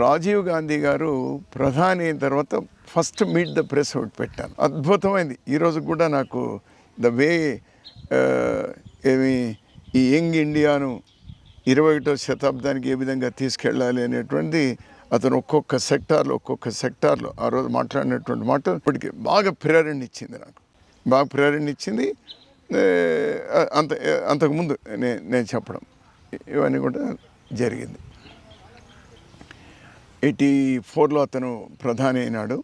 రాజీవ్ గాంధీ గారు ప్రధాని అయిన తర్వాత ఫస్ట్ మీట్ ద ప్రెస్ ఒకటి పెట్టాను అద్భుతమైంది. ఈరోజు కూడా నాకు ద వే uh, ఏమి ఈ యంగ్ ఇండియాను ఇరవై ఒకటో శతాబ్దానికి ఏ విధంగా తీసుకెళ్ళాలి అనేటువంటిది అతను ఒక్కొక్క సెక్టార్లో ఒక్కొక్క సెక్టార్లో ఆ రోజు మాట్లాడినటువంటి మాట ఇప్పటికి బాగా ప్రేరణ ఇచ్చింది నాకు. బాగా ప్రేరణ ఇచ్చింది. అంత అంతకుముందు నే నేను చెప్పడం. ఇవన్నీ కూడా జరిగింది. ఎయిటీ ఫోర్లో అతను ప్రధాని అయినాడు.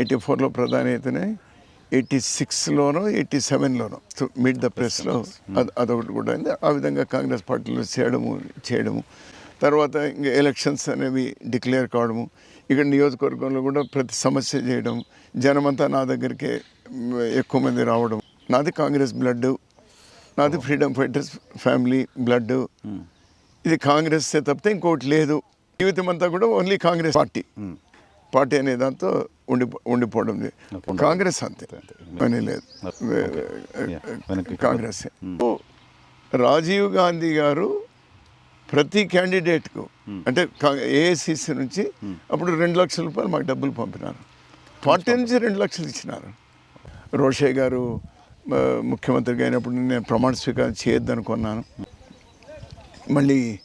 ఎయిటీ ఫోర్లో ప్రధాని అయితేనే ఎయిటీ సిక్స్లోనో ఎయిటీ సెవెన్లోనో మీట్ ద ప్రెస్లో అది అదొకటి కూడా అయింది. ఆ విధంగా కాంగ్రెస్ పార్టీలో చేయడము చేయడము. తర్వాత ఇంకా ఎలక్షన్స్ అనేవి డిక్లేర్ కావడము. ఇక్కడ నియోజకవర్గంలో కూడా ప్రతి సమస్య చేయడం జనమంతా నా దగ్గరికే ఎక్కువ మంది రావడం. నాది కాంగ్రెస్ బ్లడ్ నాది ఫ్రీడమ్ ఫైటర్స్ ఫ్యామిలీ బ్లడ్ ఇది కాంగ్రెస్ తప్పితే ఇంకోటి లేదు. జీవితం అంతా కూడా ఓన్లీ కాంగ్రెస్ పార్టీ. పార్టీ అనే దాంతో ఉండి ఉండిపోవడం. కాంగ్రెస్ అంతే. అని లేదు. కాంగ్రెస్. రాజీవ్ గాంధీ గారు ప్రతి క్యాండిడేట్కు అంటే ఏఐసిసి నుంచి అప్పుడు రెండు లక్షల రూపాయలు మాకు డబ్బులు పంపినారు. పార్టీ నుంచి రెండు లక్షలు ఇచ్చినారు. రోషే గారు ముఖ్యమంత్రిగా అయినప్పుడు నేను ప్రమాణ స్వీకారం చేయొద్దనుకున్నాను. మళ్ళీ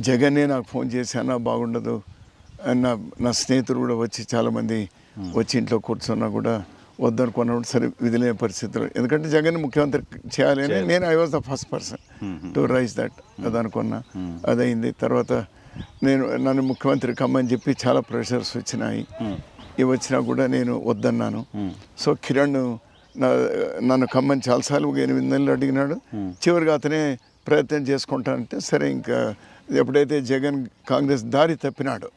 జగన్నే నాకు ఫోన్ చేశానా బాగుండదు. నా నా స్నేహితులు కూడా వచ్చి చాలామంది వచ్చి ఇంట్లో కూర్చున్నా కూడా వద్దనుకున్నప్పుడు సరే విధిలేని పరిస్థితులు. ఎందుకంటే జగన్ ముఖ్యమంత్రి చేయాలి అని నేను I was the first person to raise that అది అనుకున్నా అదైంది తర్వాత నేను నన్ను ముఖ్యమంత్రి కమ్మని చెప్పి చాలా ప్రెషర్స్ వచ్చినాయి. ఇవి వచ్చినా కూడా నేను వద్దన్నాను. సో కిరణ్ నా నన్ను కమ్మని చాలాసార్లు ఎనిమిది నెలలు అడిగినాడు. చివరిగా అతనే ప్రయత్నం చేసుకుంటానంటే సరే ఇంకా ఎప్పుడైతే జగన్ కాంగ్రెస్ దారి తప్పినాడు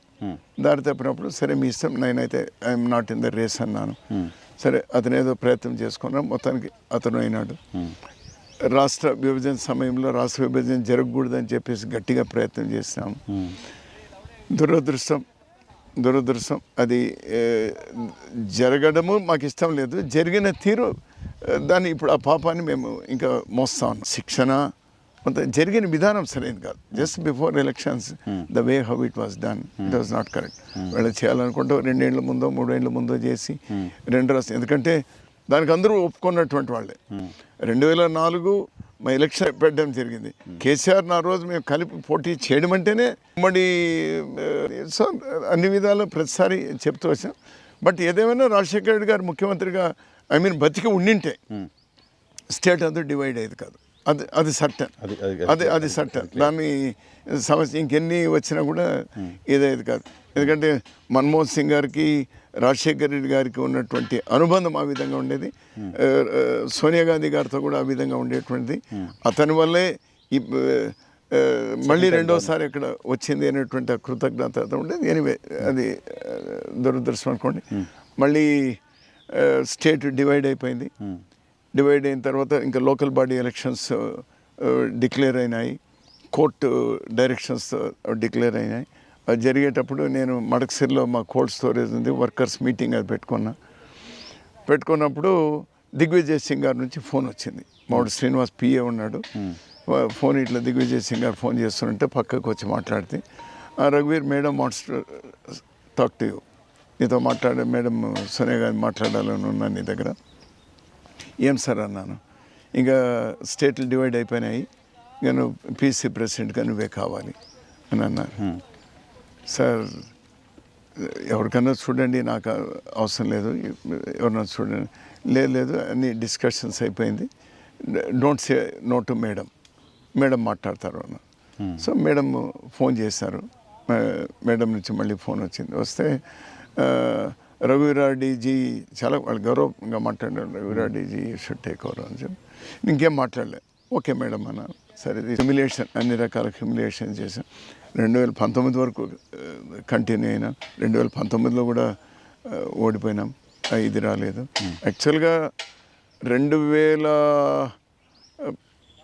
దారి తప్పినప్పుడు సరే మీ ఇష్టం నేనైతే I'm not in the race అన్నాను. సరే అతను ఏదో ప్రయత్నం చేసుకున్నాం మొత్తానికి అతను అయినాడు. రాష్ట్ర విభజన సమయంలో రాష్ట్ర విభజన జరగకూడదని చెప్పేసి గట్టిగా ప్రయత్నం చేసినాము దురదృష్టం దురదృష్టం అది జరగడము మాకు ఇష్టం లేదు. జరిగిన తీరు దాన్ని ఇప్పుడు ఆ పాపాన్ని మేము ఇంకా మోస్తా. శిక్షణ కొంత జరిగిన విధానం సరైనది కాదు. Just before elections the way how it was done it was not correct వీళ్ళు చేయాలనుకుంటే రెండేళ్ళ ముందో మూడేళ్ళ ముందో చేసి రెండు రాష్ట్రం ఎందుకంటే దానికి అందరూ ఒప్పుకున్నటువంటి వాళ్ళే. రెండు వేల నాలుగు మా ఎలక్షన్ పెట్టడం జరిగింది. కేసీఆర్ నా రోజు మేము కలిపి పోటీ చేయడం అంటేనే ఉమ్మడి సో అన్ని విధాలు ప్రతిసారి చెప్తూ వచ్చాం. బట్ ఏదేమైనా రాజశేఖర రెడ్డి గారు ముఖ్యమంత్రిగా ఐ మీన్ బతికి ఉండింటే స్టేట్ అంతా డివైడ్ అయ్యేది కాదు. అది అది సట్టన్ అది- అది- సట్టన్ దాన్ని సమస్య ఇంకెన్ని వచ్చినా కూడా ఇదయ్యేది కాదు. ఎందుకంటే మన్మోహన్ సింగ్ గారికి రాజశేఖర రెడ్డి గారికి ఉన్నటువంటి అనుబంధం ఆ విధంగా ఉండేది. ఆ, సోనియా గాంధీ గారితో కూడా ఆ విధంగా ఉండేటువంటిది. అతని వల్లే ఈ మళ్ళీ రెండోసారి ఇక్కడ వచ్చింది అనేటువంటి ఆ కృతజ్ఞత ఉండేది. ఎనివే అది దురదృష్టం అనుకోండి. మళ్ళీ స్టేట్ డివైడ్ అయిపోయింది. డివైడ్ అయిన తర్వాత ఇంకా లోకల్ బాడీ ఎలక్షన్స్ డిక్లేర్ అయినాయి. కోర్టు డైరెక్షన్స్ డిక్లేర్ అయినాయి. అది జరిగేటప్పుడు నేను మడకసిరిలో మా కోల్డ్ స్టోరేజ్ ఉంది వర్కర్స్ మీటింగ్ అది పెట్టుకున్నా. పెట్టుకున్నప్పుడు దిగ్విజయ్ సింగ్ గారి నుంచి ఫోన్ వచ్చింది. మావాడు శ్రీనివాస్ పిఏ ఉన్నాడు. ఫోన్ ఇట్లా దిగ్విజయ్ సింగ్ గారు ఫోన్ చేస్తుంటే పక్కకు వచ్చి మాట్లాడితే "ఆ, రఘువీర్ madam what's talk to you నీతో మాట్లాడే మేడం సోనియా గాంధీ మాట్లాడాలని ఉన్నాను నీ దగ్గర. ఏం సార్ అన్నాను. ఇంకా స్టేట్లు డివైడ్ అయిపోయినాయి. ఇంకా నువ్వు పీసీ ప్రెసిడెంట్గా నువ్వే కావాలి అని అన్నారు. సార్ ఎవరికన్నా చూడండి నాకు అవసరం లేదు. ఎవరన్నా చూడండి. లేదు లేదు అన్ని డిస్కషన్స్ అయిపోయింది. Don't say no to madam. Madam మాట్లాడతారు అన్న సో మేడం ఫోన్ చేశారు. మేడం నుంచి మళ్ళీ ఫోన్ వచ్చింది. వస్తే రఘువీరాడీజీ చాలా వాళ్ళు గౌరవంగా మాట్లాడారు. రఘువీరాడీజీ షుడ్ టేక్ ఓవర్ అని చెప్పి. ఇంకేం మాట్లాడలే. ఓకే మేడం అన్న. సరే హ్యూమిలేషన్ అన్ని రకాల హ్యూమిలేషన్ చేశాం. రెండు వేల పంతొమ్మిది వరకు uh, కంటిన్యూ అయినా రెండు వేల పంతొమ్మిదిలో కూడా uh, ఓడిపోయినాం. ఇది రాలేదు. యాక్చువల్గా రెండు వేల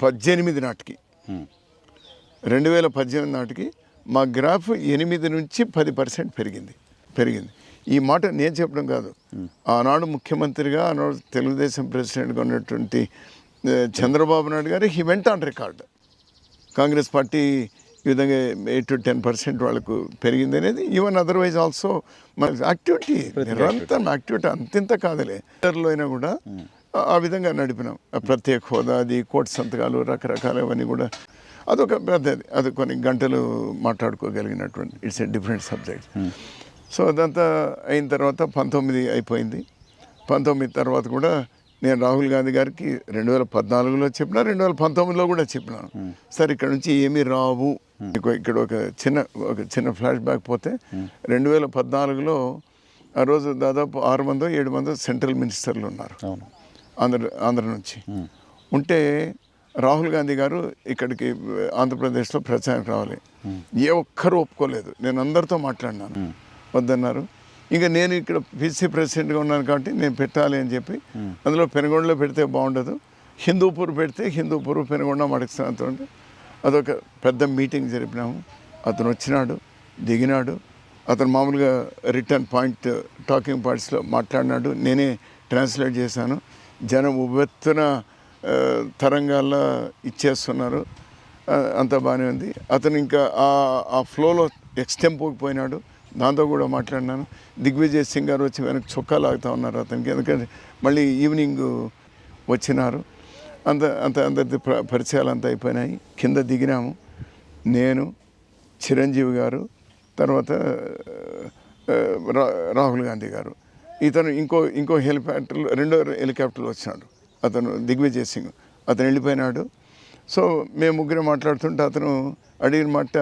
పద్దెనిమిది నాటికి రెండు వేల పద్దెనిమిది నాటికి మా గ్రాఫ్ ఎనిమిది నుంచి పది పర్సెంట్ పెరిగింది. పెరిగింది. ఈ మాట నేను చెప్పడం కాదు. ఆనాడు ముఖ్యమంత్రిగా ఆనాడు తెలుగుదేశం ప్రెసిడెంట్గా ఉన్నటువంటి చంద్రబాబు నాయుడు గారు he went on record Congress party ఈ విధంగా ఎయిట్ టు టెన్ పర్సెంట్ వాళ్ళకు పెరిగింది అనేది ఈవెన్ అదర్వైజ్ ఆల్సో మన యాక్టివిటీ నిరంతరం యాక్టివిటీ అంతింత కాదులే. లో అయినా కూడా ఆ- విధంగా నడిపినాం. ప్రత్యేక హోదా అది కోటి సంతకాలు రకరకాల అవన్నీ కూడా అదొక పెద్దది అది కొన్ని గంటలు మాట్లాడుకోగలిగినటువంటి it's a different subject so అదంతా అయిన తర్వాత పంతొమ్మిది అయిపోయింది. పంతొమ్మిది తర్వాత కూడా నేను రాహుల్ గాంధీ గారికి రెండు వేల పద్నాలుగులో చెప్పిన రెండు వేల పంతొమ్మిదిలో కూడా చెప్పిన. సార్ ఇక్కడ నుంచి ఏమీ రావు. ఇక్కడ ఒక చిన్న ఒక చిన్న ఫ్లాష్ బ్యాక్ పోతే రెండు వేల పద్నాలుగులో ఆ రోజు దాదాపు ఆరు మందో ఏడు మందో సెంట్రల్ మినిస్టర్లు ఉన్నారు. ఆంధ్ర ఆంధ్ర నుంచి. ఉంటే రాహుల్ గాంధీ గారు ఇక్కడికి ఆంధ్రప్రదేశ్లో ప్రచారం రావాలి. ఏ ఒక్కరు ఒప్పుకోలేదు. నేను అందరితో మాట్లాడినాను. వద్దన్నారు. ఇంకా నేను ఇక్కడ పిసి ప్రెసిడెంట్గా ఉన్నాను కాబట్టి నేను పెట్టాలి అని చెప్పి అందులో పెనుగొండలో పెడితే బాగుండదు. హిందూపూర్ పెడితే హిందూపూర్ పెనుగొండ మడకస్థానంతో అదొక పెద్ద మీటింగ్ జరిపినాము. అతను వచ్చినాడు దిగినాడు. అతను మామూలుగా రిటర్న్ పాయింట్ టాకింగ్ పాయింట్స్లో మాట్లాడినాడు. నేనే ట్రాన్స్లేట్ చేశాను. జనం ఉవ్వెత్తున తరంగాల్లో ఇచ్చేస్తున్నారు. అంతా బాగానే ఉంది. అతను ఇంకా ఆ ఆ ఫ్లోలో ఎక్స్టెంపోకి పోయినాడు. దాంతో కూడా మాట్లాడినాను. దిగ్విజయ్ సింగ్ గారు వచ్చి వెనక్కి చొక్కా లాగుతూ ఉన్నారు అతనికి. ఎందుకంటే మళ్ళీ ఈవినింగ్ వచ్చినారు. అంత అంత అందరి పరిచయాలు అంతా అయిపోయినాయి. కింద దిగినాము. నేను చిరంజీవి గారు తర్వాత రా- రాహుల్ గాంధీ గారు. ఇతను ఇంకో ఇంకో హెలికాప్టర్లు రెండో హెలికాప్టర్లో వచ్చినాడు. అతను దిగ్విజయ్ సింగ్. అతను వెళ్ళిపోయినాడు. సో మేము ముగ్గురు మాట్లాడుతుంటే అతను అడిగిన మాట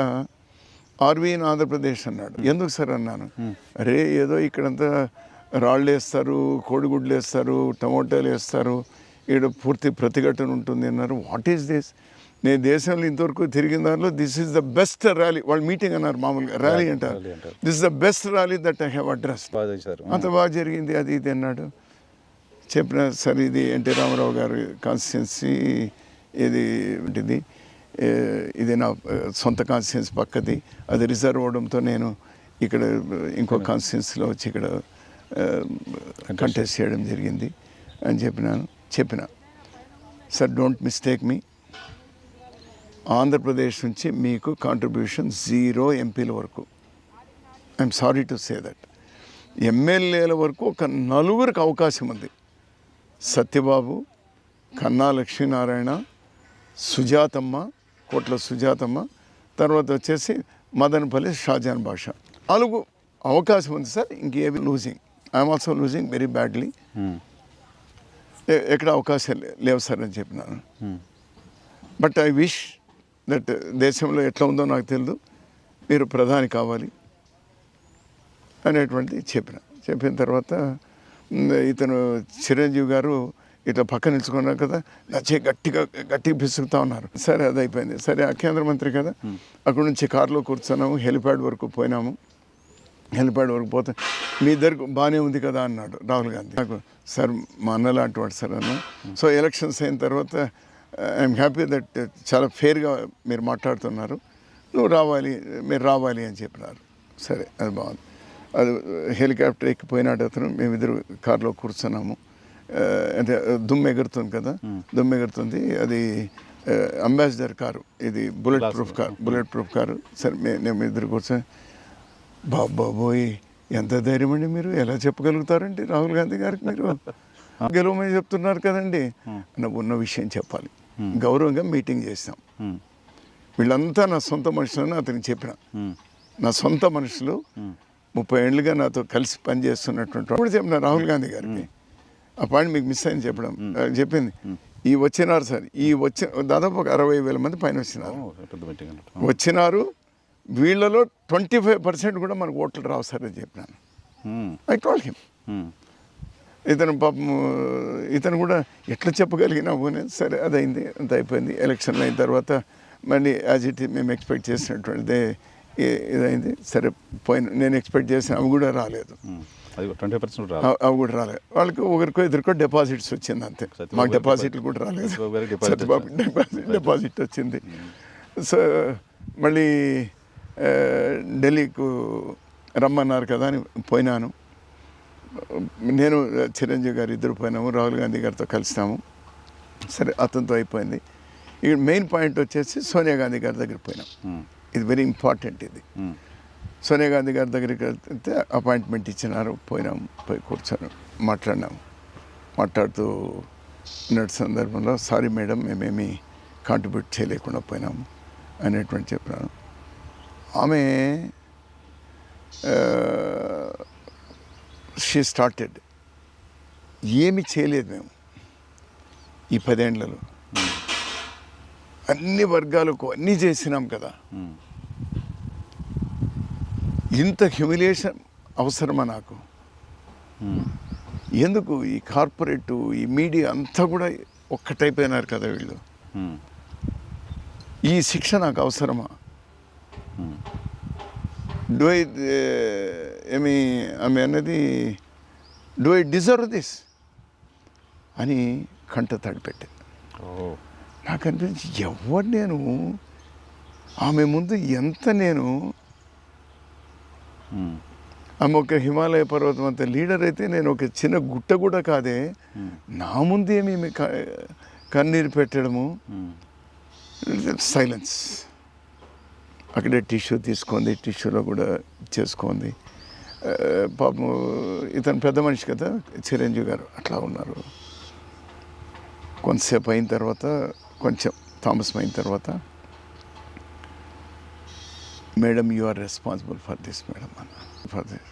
ఆర్వీ ఇన్ ఆంధ్రప్రదేశ్ అన్నాడు. ఎందుకు సార్ అన్నాను? అరే ఏదో ఇక్కడంతా రాళ్ళు వేస్తారు కోడిగుడ్లు వేస్తారు టమోటాలు వేస్తారు ఇక్కడ పూర్తి ప్రతిఘటన ఉంటుంది అన్నారు. వాట్ ఈస్ దిస్ నేను దేశంలో ఇంతవరకు తిరిగిన దానిలో this is the best rally వాళ్ళు మీటింగ్ అన్నారు మామూలుగా. ర్యాలీ అంటారు. This the best rally that I have address అంత బాగా జరిగింది అది ఇది అన్నాడు. చెప్పిన సరే ఇది ఎన్టీ రామారావు గారి కాన్స్టిట్యున్సీ ఇది ఇది ఏ, ఇది నా సొంత కాన్స్టిట్యున్సీ పక్కది. అది రిజర్వ్ అవడంతో నేను ఇక్కడ ఇంకో కాన్స్టిట్యున్సీలో వచ్చి ఇక్కడ కంటెస్ట్ చేయడం జరిగింది అని చెప్పినాను. చెప్పిన. సార్ డోంట్ మిస్టేక్ మీ ఆంధ్రప్రదేశ్ నుంచి మీకు కాంట్రిబ్యూషన్ జీరో ఎంపీల వరకు. I'm sorry to say that ఎమ్మెల్యేల వరకు ఒక నలుగురికి అవకాశం ఉంది. సత్యబాబు కన్నా లక్ష్మీనారాయణ సుజాతమ్మ కోట్ల సుజాతమ్మ తర్వాత వచ్చేసి మదనపల్లి షాజాన్ భాష నాలుగు అవకాశం ఉంది సార్ ఇంకేమి losing I'm also losing very badly ఎక్కడ అవకాశాలు లే- లేవు సార్ అని చెప్పినాను. బట్ ఐ విష్ దట్ దేశంలో ఎట్లా ఉందో నాకు తెలియదు మీరు ప్రధాని కావాలి అనేటువంటిది చెప్పిన. చెప్పిన తర్వాత ఇతను చిరంజీవి గారు ఇట్లా పక్క నిల్చుకున్నారు కదా నచ్చే గట్టిగా గట్టిగా పిసుకుతా ఉన్నారు. సరే అది అయిపోయింది. సరే ఆ కేంద్ర మంత్రి కదా అక్కడ నుంచి కారులో కూర్చున్నాము హెలిప్యాడ్ వరకు పోయినాము. హెలిప్యాడ్ వరకు పోతే మీ ఇద్దరికి బాగానే ఉంది కదా అన్నాడు రాహుల్ గాంధీ. నాకు సార్ మా అన్న లాంటి వాడు సార్ అన్న. సో ఎలక్షన్స్ అయిన తర్వాత ఐఎమ్ హ్యాపీ దట్ చాలా ఫేర్గా మీరు మాట్లాడుతున్నారు. నువ్వు రావాలి మీరు రావాలి అని చెప్పినారు. సరే అది బాగుంది. అది హెలికాప్టర్ ఎక్కిపోయినాడు అతను మేమిద్దరు కారులో కూర్చున్నాము. అంటే దుమ్ము ఎగురుతుంది కదా? దుమ్ము ఎగురుతుంది. అది అంబాసిడర్ కారు. ఇది bullet proof car. Bulletproof car. సరే మేము ఇద్దరు కూర్చొని బాబోయ్ ఎంత ధైర్యం అండి మీరు? ఎలా చెప్పగలుగుతారండి రాహుల్ గాంధీ గారికి మీరు? గెలవమని చెప్తున్నారు కదండి. అన్న ఉన్న విషయం చెప్పాలి. గౌరవంగా మీటింగ్ చేస్తాం వీళ్ళంతా నా సొంత మనుషులని అతనికి చెప్పిన. నా సొంత మనుషులు ముప్పై ఏళ్ళుగా నాతో కలిసి పనిచేస్తున్నటువంటి అప్పుడు చెప్పిన రాహుల్ గాంధీ గారికి. ఆ పాయింట్ మీకు మిస్ అయింది చెప్పడం. చెప్పింది. ఈ వచ్చినారు సార్. ఈ వచ్చి దాదాపు ఒక అరవై వేల మంది పైన వచ్చినారు. వచ్చినారు. వీళ్ళలో ట్వంటీ ఫైవ్ పర్సెంట్ కూడా మనకు ఓట్లు రావు సార్ అని చెప్పినాను ఐ టోల్ హిమ్. ఇతను పాపం ఇతను కూడా ఎట్లా చెప్పగలిగినావు సరే అది అయింది అంత అయిపోయింది. ఎలక్షన్లు అయిన తర్వాత మళ్ళీ యాజ్ ఇట్ మేము ఎక్స్పెక్ట్ చేసినటువంటిదే ఇదైంది. సరే పోయిన నేను ఎక్స్పెక్ట్ చేసిన అవి కూడా రాలేదు. అది ట్వంటీ పర్సెంట్ అవి- కూడా రాలేదు వాళ్ళకి ఒకరికో ఇద్దరికో డిపాజిట్స్ వచ్చింది అంతే. మాకు డిపాజిట్లు కూడా రాలేదు. డిపాజిట్ డిపాజిట్ వచ్చింది. సో మళ్ళీ ఢిల్లీకు రమ్మన్నారు కదా అని పోయినాను. నేను చిరంజీవి గారు ఇద్దరు పోయినాము. రాహుల్ గాంధీ గారితో కలిసినాము. సరే అతనితో అయిపోయింది. ఇక్కడ మెయిన్ పాయింట్ వచ్చేసి సోనియా గాంధీ గారి దగ్గర పోయినాం. ఉమ్, ఇది వెరీ ఇంపార్టెంట్ ఇది. ఉమ్, సోనియా గాంధీ గారి దగ్గరికి వెళ్తే అపాయింట్మెంట్ ఇచ్చినారు. పోయినాం పోయి కూర్చొని మాట్లాడినాం. మాట్లాడుతూ ఉన్న సందర్భంలో సారీ మేడం మేమేమి కాంట్రిబ్యూట్ చేయలేకుండా పోయినాం అనేటువంటి చెప్పినాను ఆమె షీ స్టార్టెడ్ ఏమి చేయలేదు మేము. ఈ పదేండ్లలో. అన్ని వర్గాలకు అన్నీ చేసినాం కదా. ఇంత హ్యూమిలియేషన్ అవసరమా నాకు? ఎందుకు ఈ కార్పొరేట్ ఈ మీడియా అంతా కూడా ఒక్కటైపోయినారు కదా వీళ్ళు? ఈ శిక్ష నాకు అవసరమా? డూ ఐ ఏమి ఆమె అన్నది డూ ఐ డిజర్వ్ దిస్ అని కంట తడిపెట్టింది ఓ. నాకు అనిపించి ఎవరు నేను? ఆమె ముందు ఎంత నేను ఆమె ఒక హిమాలయ పర్వతం అంత లీడర్ అయితే నేను ఒక చిన్న గుట్ట కూడా కాదే. నా ముందు క- కన్నీరు పెట్టడము. సైలెన్స్. అక్కడే టిష్యూ తీసుకుంది టిష్యూలో కూడా చేసుకుంది. పాపం ఇతను పెద్ద మనిషి కదా చిరంజీవి గారు అట్లా ఉన్నారు. కొంతసేపు అయిన తర్వాత కొంచెం తామసం అయిన తర్వాత madam you are responsible for this madam అన్న for this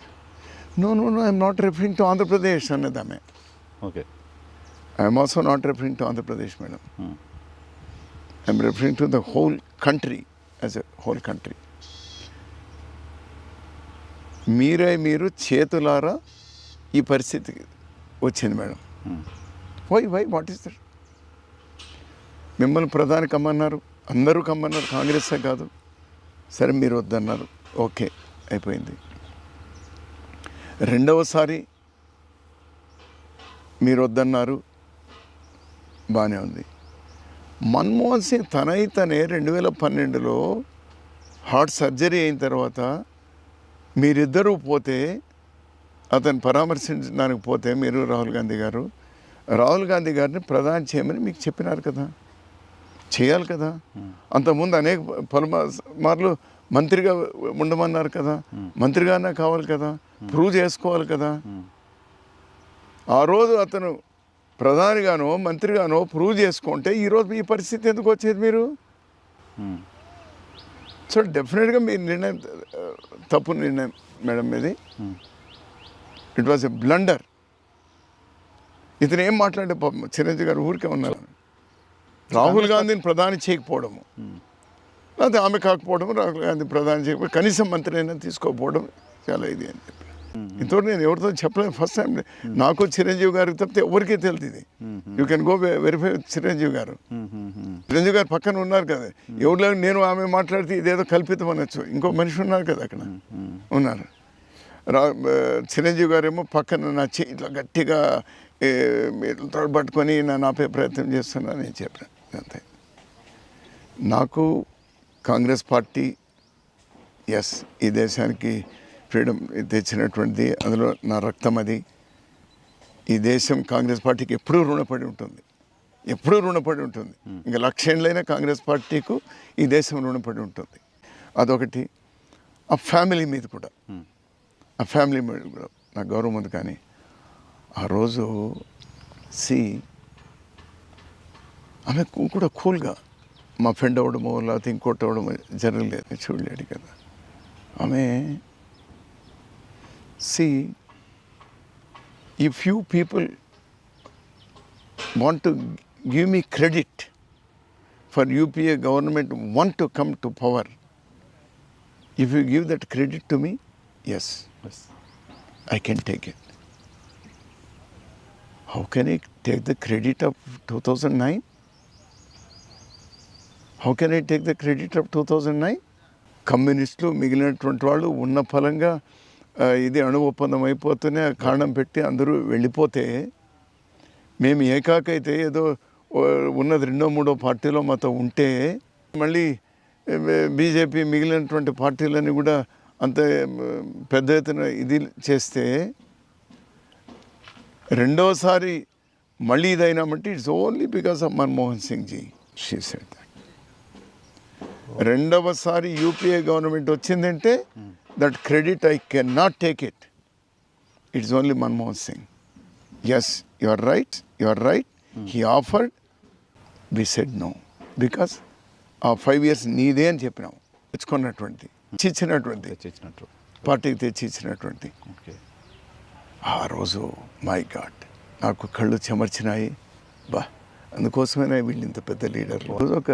no no no I'm not referring to Andhra Pradesh అన్నది ఆమె okay I'm also not referring to Andhra Pradesh madam I'm referring to the whole country as a whole country మీరే మీరు చేతులారా ఈ పరిస్థితికి వచ్చింది madam why why what is that మిమ్మల్ని ప్రధాని కమ్మన్నారు అందరూ కమ్మన్నారు కాంగ్రెసే కాదు సరే మీరు వద్దన్నారు. ఓకే అయిపోయింది. రెండవసారి మీరు వద్దన్నారు బాగానే ఉంది. మన్మోహన్ సింగ్ తనై తనే రెండు వేల పన్నెండులో హార్ట్ సర్జరీ అయిన తర్వాత మీరిద్దరూ పోతే అతను పరామర్శించడానికి పోతే మీరు రాహుల్ గాంధీ గారు. రాహుల్ గాంధీ గారిని ప్రధాని చేయమని మీకు చెప్పినారు కదా. చేయాలి కదా. అంతకుముందు అనేక పలు మార్లు మంత్రిగా ఉండమన్నారు కదా. మంత్రిగానే కావాలి కదా. ప్రూవ్ చేసుకోవాలి కదా. ఆ రోజు అతను ప్రధానిగానో మంత్రిగానో ప్రూవ్ చేసుకుంటే ఈరోజు ఈ పరిస్థితి ఎందుకు వచ్చేది మీరు? సో డెఫినెట్గా మీ నిర్ణయం తప్పు నిర్ణయం మేడం ఇది ఇట్ వాజ్ ఎ బ్లండర్ ఇతను ఏం మాట్లాడే పాపం చిరంజీవి గారు ఊరికే ఉన్నారు. రాహుల్ గాంధీని ప్రధాని చేయకపోవడము. లేకపోతే ఆమె కాకపోవడం రాహుల్ గాంధీ ప్రధాని చేయకపోవడం కనీసం మంత్రి అయినా తీసుకోకపోవడం చాలా ఇది అని చెప్పి. ఇంతవరకు నేను ఎవరితో చెప్పలేదు ఫస్ట్ టైం నాకు చిరంజీవి గారికి తప్పితే ఎవరికీ తెలియదు ఇది. You can go verify Chiranjeevi garu. Chiranjeevi garu పక్కన ఉన్నారు కదా. ఎవరిలో నేను ఆమె మాట్లాడితే ఇదేదో కల్పితం అనొచ్చు. ఇంకో మనిషి ఉన్నారు కదా అక్కడ. ఉన్నారు. రా చిరంజీవి గారేమో పక్కన నా చెయ్యి ఇట్లా గట్టిగా తోడ్పట్టుకొని నన్ను ఆపే ప్రయత్నం చేస్తున్నా నేను చెప్పాను అంతే. నాకు కాంగ్రెస్ పార్టీ ఎస్ ఈ దేశానికి ఫ్రీడమ్ తెచ్చినటువంటిది అందులో నా రక్తం అది. ఈ దేశం కాంగ్రెస్ పార్టీకి ఎప్పుడూ రుణపడి ఉంటుంది. ఎప్పుడూ రుణపడి ఉంటుంది. ఇంకా లక్షేండ్లైనా కాంగ్రెస్ పార్టీకు ఈ దేశం రుణపడి ఉంటుంది. అదొకటి. ఆ ఫ్యామిలీ మీద కూడా. ఉమ్, ఆ ఫ్యామిలీ మీద కూడా. నాకు గౌరవం ఉంది కానీ ఆ రోజు సి ఆమె కూ- కూడా కూల్గా మా ఫ్రెండ్ అవ్వడమో లేకపోతే ఇంకోటి అవ్వడమో జరగలేదు చూడలేడు కదా ఆమె see if you people want to give me credit for UPA government want to come to power if you give that credit to me yes yes. I can take it. How can I take the credit of 2009? How can I take the credit of two thousand nine కమ్యూనిస్టులు మిగిలినటువంటి వాళ్ళు ఉన్న ఫలంగా ఇది అణు ఒప్పందం అయిపోతూనే కారణం పెట్టి అందరూ వెళ్ళిపోతే మేము ఏకాకైతే ఏదో ఉన్నది రెండో మూడో పార్టీలో మాతో ఉంటే మళ్ళీ బీజేపీ మిగిలినటువంటి పార్టీలని కూడా అంత పెద్ద ఎత్తున ఇది చేస్తే రెండోసారి మళ్ళీ ఇదైనామంటే it's only because of Manmohan Singh ji she said రెండవసారి యూపీఏ గవర్నమెంట్ వచ్చిందంటే that credit I can not take it it's only Manmohan Singh yes you are right you are right he offered we said no because ఆ five years నీదే అని చెప్పినాం. తెచ్చుకున్నటువంటి తెచ్చిచ్చినట్టు. పార్టీకి తెచ్చి ఇచ్చినటువంటి ఆ రోజు మై గాడ్ నాకు కళ్ళు చెమర్చినాయి. బా అందుకోసమైనా వీళ్ళు ఇంత పెద్ద లీడర్లు. రోజు ఒక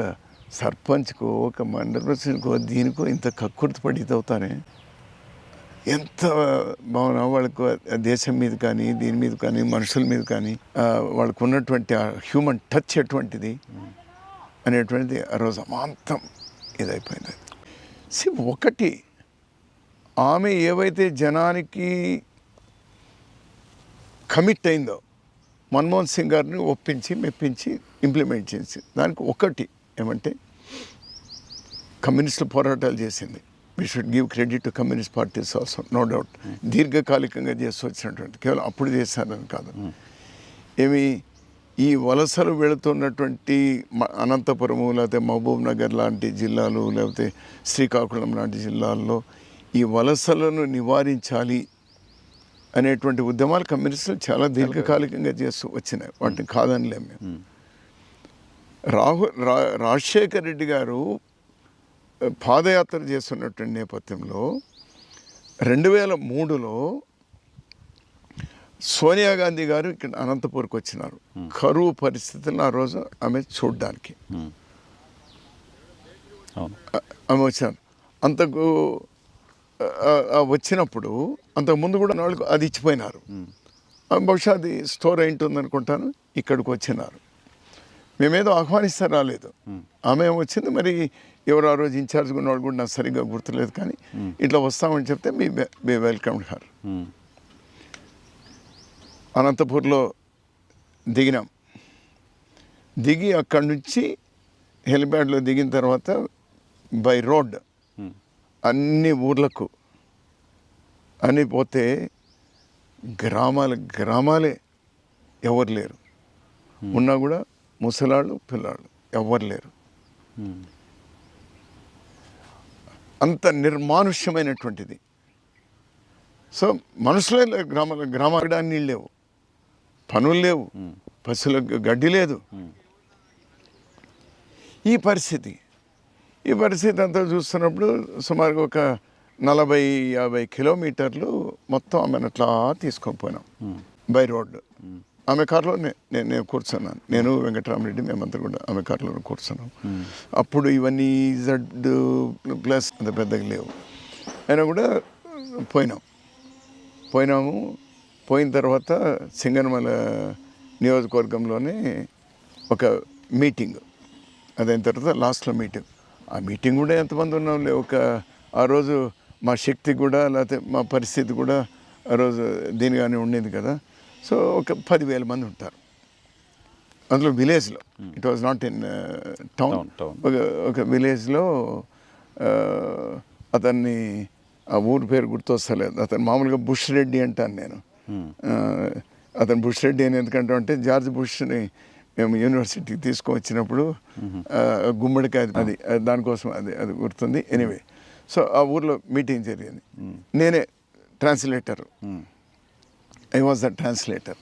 సర్పంచ్కో ఒక మండల ప్రెసిడెంట్కో దీనికో ఇంత కక్కుర్తి పడి అవుతానే ఎంత భావన వాళ్ళకు దేశం మీద కానీ దీని మీద కానీ మనుషుల మీద కానీ వాళ్ళకు ఉన్నటువంటి ఆ హ్యూమన్ టచ్ ఎటువంటిది? అనేటువంటిది ఆ రోజు అమాంతం ఇదైపోయింది. సి ఒకటి ఆమె ఏవైతే జనానికి కమిట్ అయిందో మన్మోహన్ సింగ్ గారిని ఒప్పించి మెప్పించి ఇంప్లిమెంట్ చేసి దానికి ఒకటి ఏమంటే కమ్యూనిస్టులు పోరాటాలు చేసింది. We should give credit to communist parties also no doubt దీర్ఘకాలికంగా చేసి వచ్చినటువంటి కేవలం అప్పుడు చేశారని కాదు. ఏమి ఈ వలసలు వెళుతున్నటువంటి అనంతపురము లేకపోతే మహబూబ్ నగర్ లాంటి జిల్లాలు లేకపోతే శ్రీకాకుళం లాంటి జిల్లాల్లో ఈ వలసలను నివారించాలి అనేటువంటి ఉద్యమాలు కమ్యూనిస్టులు చాలా దీర్ఘకాలికంగా చేస్తూ వచ్చినాయి. వాటిని కాదనిలేం మేము. రాహుల్ రా రాజశేఖర్ రెడ్డి గారు పాదయాత్ర చేస్తున్నటువంటి నేపథ్యంలో రెండు వేల మూడులో సోనియా గాంధీ గారు ఇక్కడ అనంతపూర్కి వచ్చినారు. కరువు పరిస్థితులను ఆ రోజు ఆమె చూడడానికి. ఆ- ఆమె వచ్చారు అంతకు వచ్చినప్పుడు అంతకు ముందు కూడా వాళ్ళకు అది ఇచ్చిపోయినారు. ఆ బహుశా అది స్టోర్ అయి ఉంటుంది అనుకుంటాను ఇక్కడికి వచ్చినారు. మేమేదో ఆహ్వానిస్తే రాలేదు ఆమె వచ్చింది మరి ఎవరు ఆ రోజు ఇన్ఛార్జ్గా ఉన్నవాడు కూడా నాకు సరిగ్గా గుర్తులేదు కానీ ఇట్లా వస్తామని చెప్తే మీ మీ వెల్కమ్ హర్. అనంతపూర్లో దిగినాం. దిగి అక్కడి నుంచి హెలిప్యాడ్లో దిగిన తర్వాత బై రోడ్. అన్ని ఊర్లకు అని పోతే గ్రామాల గ్రామాలే ఎవరు లేరు. ఉన్నా కూడా ముసలాళ్ళు పిల్లాళ్ళు ఎవరు లేరు. అంత నిర్మానుష్యమైనటువంటిది. సో మనుషులే లేరు గ్రామాల గ్రామాల నీళ్ళు లేవు. పనులు లేవు. పశువులకు గడ్డి లేదు. ఈ పరిస్థితి. ఈ పరిస్థితి అంతా చూస్తున్నప్పుడు సుమారుగా ఒక నలభై యాభై కిలోమీటర్లు మొత్తం ఆమెను అట్లా తీసుకొని పోయినాం. By road. ఆమె కారులో నేను నేను కూర్చున్నాను నేను వెంకటరామరెడ్డి మేమంతా కూడా ఆమె కారులో కూర్చున్నాం. అప్పుడు ఇవన్నీ జడ్ ప్లస్ అంత పెద్దగా లేవు. అయినా కూడా పోయినాం. పోయినాము. పోయిన తర్వాత సింగనమల నియోజకవర్గంలోనే ఒక మీటింగ్. అదైన తర్వాత లాస్ట్లో మీటింగ్. ఆ మీటింగ్ కూడా ఎంతమంది ఉన్నాంలే. ఒక ఆ రోజు మా శక్తి కూడా లేకపోతే మా పరిస్థితి కూడా ఆ రోజు దీనిగానే ఉండేది కదా. సో ఒక పదివేల మంది ఉంటారు. అందులో విలేజ్లో it was not in town. ఒక ఒక విలేజ్లో అతన్ని ఆ ఊరి పేరు గుర్తొస్తలేదు. అతను మామూలుగా బుష్ రెడ్డి అంటాను నేను. ఆ, అతను బుష్ రెడ్డి అని ఎందుకంటే అంటే జార్జ్ బుష్ని మేము యూనివర్సిటీకి తీసుకువచ్చినప్పుడు ఆ, గుమ్మడికాయ అది అది దానికోసం అది అది గుర్తుంది. ఎనీవే సో ఆ ఊర్లో మీటింగ్ జరిగింది. నేనే translator. Hmm. I was the translator